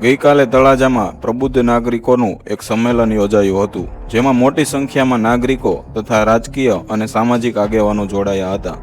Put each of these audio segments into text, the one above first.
ગઈકાલે તળાજામાં પ્રબુદ્ધ નાગરિકોનું એક સંમેલન યોજાયું હતું, જેમાં મોટી સંખ્યામાં નાગરિકો તથા રાજકીય અને સામાજિક આગેવાનો જોડાયા હતા.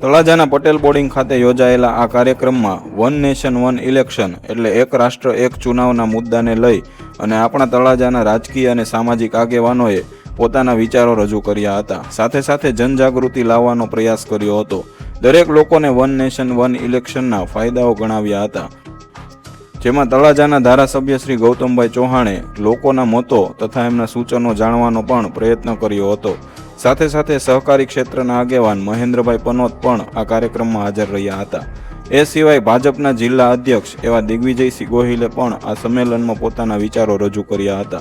તળાજાના પટેલ બોર્ડિંગ ખાતે યોજાયેલા આ કાર્યક્રમમાં વન નેશન, વન ઇલેક્શન એટલે એક રાષ્ટ્ર, એક ચુનાવના મુદ્દાને લઈ અને આપણા તળાજાના રાજકીય અને સામાજિક આગેવાનોએ પોતાના વિચારો રજૂ કર્યા હતા. સાથે સાથે જનજાગૃતિ લાવવાનો પ્રયાસ કર્યો હતો. દરેક લોકોને વન નેશન, વન ઇલેક્શનના ફાયદાઓ ગણાવ્યા હતા. જેમાં તળાજાના ધારાસભ્ય શ્રી ગૌતમભાઈ ચૌહાણે લોકોના મતો તથા એમના સૂચનો જાણવાનો પણ પ્રયત્ન કર્યો હતો. સાથે સાથે સહકારી ક્ષેત્રના આગેવાન મહેન્દ્રભાઈ પનોત પણ આ કાર્યક્રમમાં હાજર રહ્યા હતા. એ સિવાય ભાજપના જિલ્લા અધ્યક્ષ એવા દિગ્વિજયસિંહ ગોહિલે પણ આ સંમેલનમાં પોતાના વિચારો રજૂ કર્યા હતા.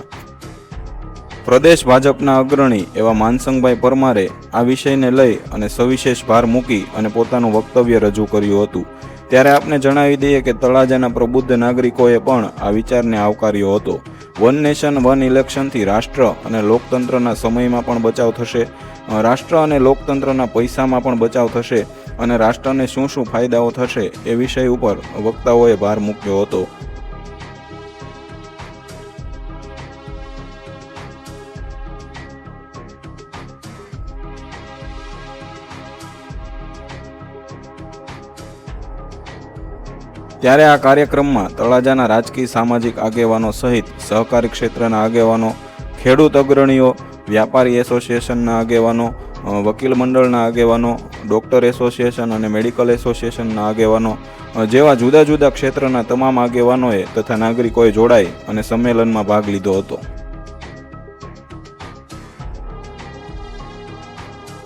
પ્રદેશ ભાજપના અગ્રણી એવા માનસંગભાઈ પરમારે આ વિષયને લઈ અને સવિશેષ ભાર મૂકી અને પોતાનું વક્તવ્ય રજૂ કર્યું હતું. ત્યારે આપને જણાવી દઈએ કે તળાજાના પ્રબુદ્ધ નાગરિકોએ પણ આ વિચારને આવકાર્યો હતો. વન નેશન, વન ઇલેક્શનથી રાષ્ટ્ર અને લોકતંત્રના સમયમાં પણ બચાવ થશે. રાષ્ટ્ર અને લોકતંત્રના પૈસામાં પણ બચાવ થશે અને રાષ્ટ્રને શું શું ફાયદાઓ થશે એ વિષય ઉપર વક્તાઓએ ભાર મૂક્યો હતો. ત્યારે આ કાર્યક્રમમાં તળાજાના રાજકીય સામાજિક આગેવાનો સહિત સહકારી ક્ષેત્રના આગેવાનો, ખેડૂત અગ્રણીઓ, વ્યાપારી એસોસિએશનના આગેવાનો વકીલ મંડળના આગેવાનો, ડોક્ટર એસોસિએશન અને મેડિકલ એસોસિએશનના આગેવાનો જેવા જુદા જુદા ક્ષેત્રના તમામ આગેવાનોએ તથા નાગરિકોએ જોડાઈ અને સંમેલનમાં ભાગ લીધો હતો.